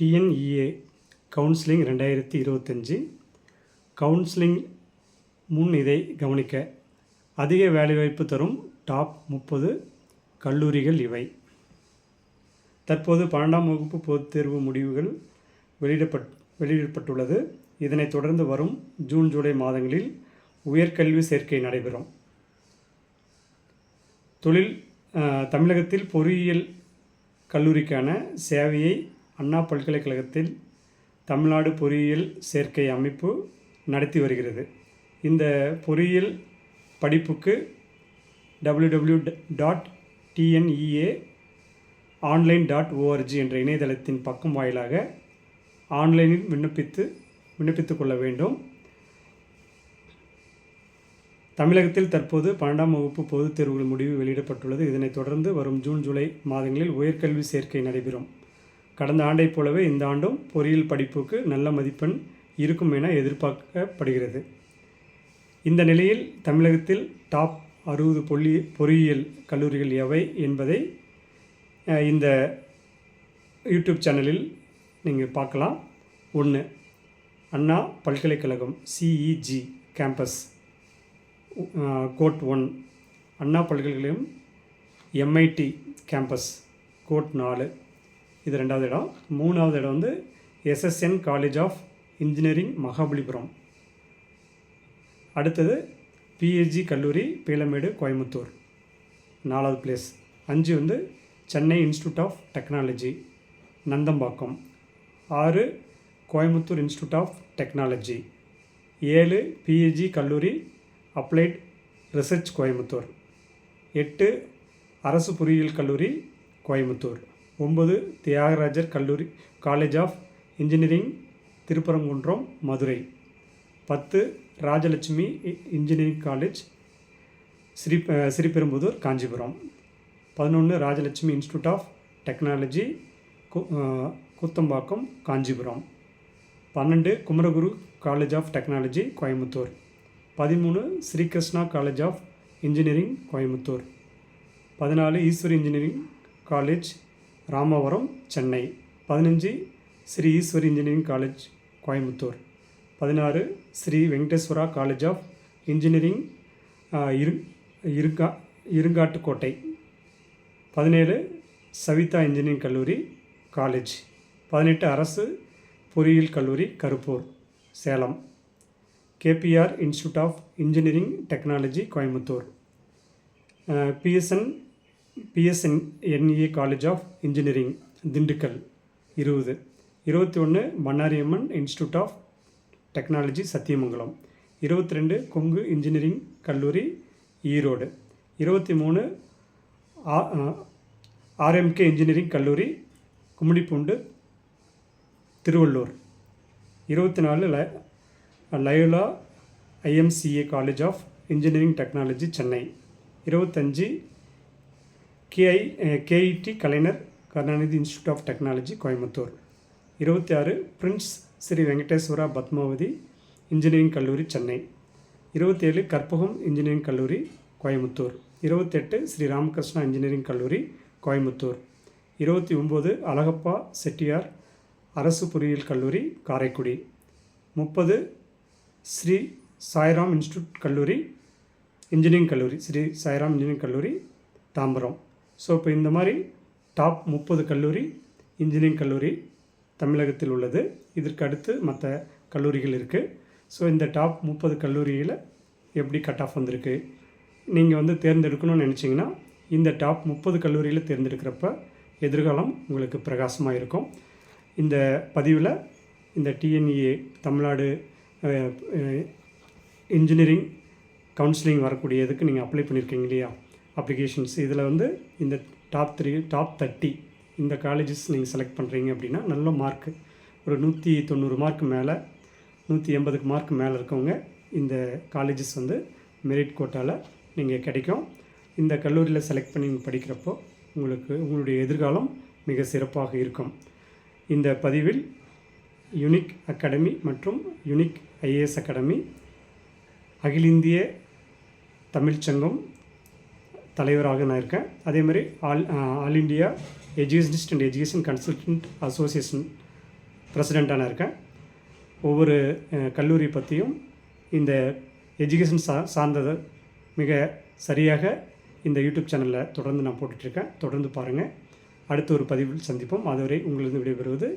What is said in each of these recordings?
TNEA counselling ரெண்டாயிரத்தி இருபத்தஞ்சி. Counselling முன் இதை கவனிக்க அதிக வேலைவாய்ப்பு தரும் டாப் முப்பது கல்லூரிகள் இவை. தற்போது பன்னெண்டாம் வகுப்பு பொதுத் தேர்வு முடிவுகள் வெளியிடப்பட் வெளியிடப்பட்டுள்ளது. இதனைத் தொடர்ந்து வரும் ஜூன் ஜூலை மாதங்களில் உயர்கல்வி சேர்க்கை நடைபெறும். தொழில் தமிழகத்தில் பொறியியல் கல்லூரிக்கான சேவையை அண்ணா பல்கலைக்கழகத்தில் தமிழ்நாடு பொறியியல் சேர்க்கை அமைப்பு நடத்தி வருகிறது. இந்த பொறியியல் படிப்புக்கு www dot TNEA online dot ORG என்ற இணையதளத்தின் பக்கம் வாயிலாக ஆன்லைனில் விண்ணப்பித்து விண்ணப்பித்துக் கொள்ள வேண்டும். தமிழகத்தில் தற்போது பன்னெண்டாம் வகுப்பு பொதுத் தேர்வுகள் முடிவு வெளியிடப்பட்டுள்ளது. இதனைத் தொடர்ந்து வரும் ஜூன் ஜூலை மாதங்களில் உயர்கல்வி சேர்க்கை நடைபெறும். கடந்த ஆண்டைப் போலவே இந்த ஆண்டும் பொறியியல் படிப்புக்கு நல்ல மதிப்பெண் இருக்கும் என எதிர்பார்க்கப்படுகிறது. இந்த நிலையில் தமிழகத்தில் டாப் அறுபது பொல்லி பொறியியல் கல்லூரிகள் எவை என்பதை இந்த யூடியூப் சேனலில் நீங்கள் பார்க்கலாம். ஒன்று அண்ணா பல்கலைக்கழகம் CEG campus code one Anna பல்கலைக்கழகம் எம்ஐடி கேம்பஸ் கோட் நாலு. இது ரெண்டாவது இடம். மூணாவது இடம் வந்து SSN college of engineering Mahabalipuram அடுத்தது பிஹெச்ஜி கல்லூரி பீலமேடு கோயம்புத்தூர் நாலாவது பிளேஸ் அஞ்சு வந்து Chennai institute of technology Nandambakkam. ஆறு கோயம்புத்தூர் இன்ஸ்டியூட் ஆஃப் டெக்னாலஜி ஏழு பிஹெச்ஜி கல்லூரி அப்ளைட் ரிசர்ச் கோயம்புத்தூர் எட்டு அரசு பொறியியல் கல்லூரி கோயம்புத்தூர் ஒம்பது தியாகராஜர் கல்லூரி college of engineering Thiruparankundram Madurai. பத்து ராஜலட்சுமி இ- இன்ஜினியரிங் காலேஜ் ஸ்ரீ ஸ்ரீபெரும்புதூர் காஞ்சிபுரம். பதினொன்று ராஜலட்சுமி இன்ஸ்டியூட் ஆஃப் டெக்னாலஜி கு- கூத்தம்பாக்கம் காஞ்சிபுரம். பன்னெண்டு Kumaraguru college of technology Coimbatore. பதிமூணு Sri Krishna college of engineering Coimbatore. பதினாலு ஈஸ்வரி இன்ஜினியரிங் காலேஜ் ராமவரம் சென்னை. பதினஞ்சு ஸ்ரீ ஈஸ்வரி இன்ஜினியரிங் காலேஜ் கோயம்புத்தூர். பதினாறு Sri Venkateswara college of engineering இரு இருங்கா இருங்காட்டுக்கோட்டை. பதினேழு சவிதா இன்ஜினியரிங் கல்லூரி காலேஜ். பதினெட்டு அரசு பொறியியல் கல்லூரி Karuppur Salem. KPR institute of engineering technology Coimbatore. PSN PSN NEA college of engineering Dindigul. இருபது. இருபத்தி ஒன்று Bannariamman institute of technology Sathyamangalam. இருபத்தி ரெண்டு கொங்கு இன்ஜினியரிங் கல்லூரி ஈரோடு. இருபத்தி மூணு ஆர்எம்கே இன்ஜினியரிங் கல்லூரி கும்மிடிப்பூண்டு திருவள்ளூர். இருபத்தி நாலு ல Loyola IMCA college of engineering technology Chennai. இருபத்தஞ்சி கேஐ KIT eh, Kalaignar Karunanidhi institute of technology Coimbatore. இருபத்தி ஆறு பிரின்ஸ் ஸ்ரீ வெங்கடேஸ்வரா பத்மாவதி இன்ஜினியரிங் கல்லூரி சென்னை. இருபத்தேழு கற்பகம் இன்ஜினியரிங் கல்லூரி கோயம்புத்தூர். இருபத்தெட்டு ஸ்ரீ ராமகிருஷ்ணா இன்ஜினியரிங் கல்லூரி கோயம்புத்தூர். இருபத்தி ஒம்பது அழகப்பா செட்டியார் அரசு பொறியியல் கல்லூரி காரைக்குடி. முப்பது ஸ்ரீ சாய்ராம் இன்ஸ்டியூட் கல்லூரி இன்ஜினியரிங் கல்லூரி ஸ்ரீ சாய்ராம் இன்ஜினியரிங் கல்லூரி தாம்பரம். ஸோ இப்போ இந்த மாதிரி டாப் முப்பது கல்லூரி இன்ஜினியரிங் கல்லூரி தமிழகத்தில் உள்ளது. இதற்கு அடுத்து மற்ற கல்லூரிகள் இருக்குது ஸோ இந்த டாப் முப்பது கல்லூரியில் எப்படி கட் ஆஃப் வந்திருக்கு? நீங்கள் வந்து தேர்ந்தெடுக்கணும்னு நினச்சிங்கன்னா இந்த டாப் முப்பது கல்லூரியில் தேர்ந்தெடுக்கிறப்ப எதிர்காலம் உங்களுக்கு பிரகாசமாக இருக்கும். இந்த பதிவில் இந்த டிஎன்இஏ தமிழ்நாடு இன்ஜினியரிங் கவுன்சிலிங் வரக்கூடிய இதுக்கு நீங்கள் அப்ளை பண்ணியிருக்கீங்க இல்லையா? அப்ளிகேஷன்ஸ் இதில் வந்து இந்த டாப் த்ரீ டாப் தேர்ட்டி இந்த காலேஜஸ் நீங்கள் செலக்ட் பண்ணுறீங்க அப்படின்னா நல்ல மார்க்கு ஒரு நூற்றி தொண்ணூறு மார்க் மேலே நூற்றி எண்பதுக்கு மார்க் மேலே இருக்கவங்க இந்த காலேஜஸ் வந்து மெரிட் கோட்டாவில் நீங்கள் கிடைக்கும். இந்த கல்லூரியில் செலக்ட் பண்ணி நீங்கள் படிக்கிறப்போ உங்களுக்கு உங்களுடைய எதிர்காலம் மிக சிறப்பாக இருக்கும். இந்த பதிவில் யுனிக் அகாடமி மற்றும் யுனிக் ஐஏஎஸ் அகாடமி அகில இந்திய தமிழ்ச்சங்கம் தலைவராக நான் இருக்கேன். அதே மாதிரி all all India educationist and education consultant association பிரசிடெண்ட்டாக நான் இருக்கேன். ஒவ்வொரு கல்லூரி பற்றியும் இந்த எஜுகேஷன் சா சார்ந்ததை மிக சரியாக இந்த யூடியூப் சேனலில் தொடர்ந்து நான் போட்டுட்ருக்கேன். தொடர்ந்து பாருங்கள் அடுத்த ஒரு பதிவில் சந்திப்போம். அதுவரை உங்களிருந்து விடைபெறுவது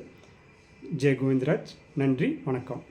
ஜெய கோவிந்தராஜ் நன்றி. வணக்கம்.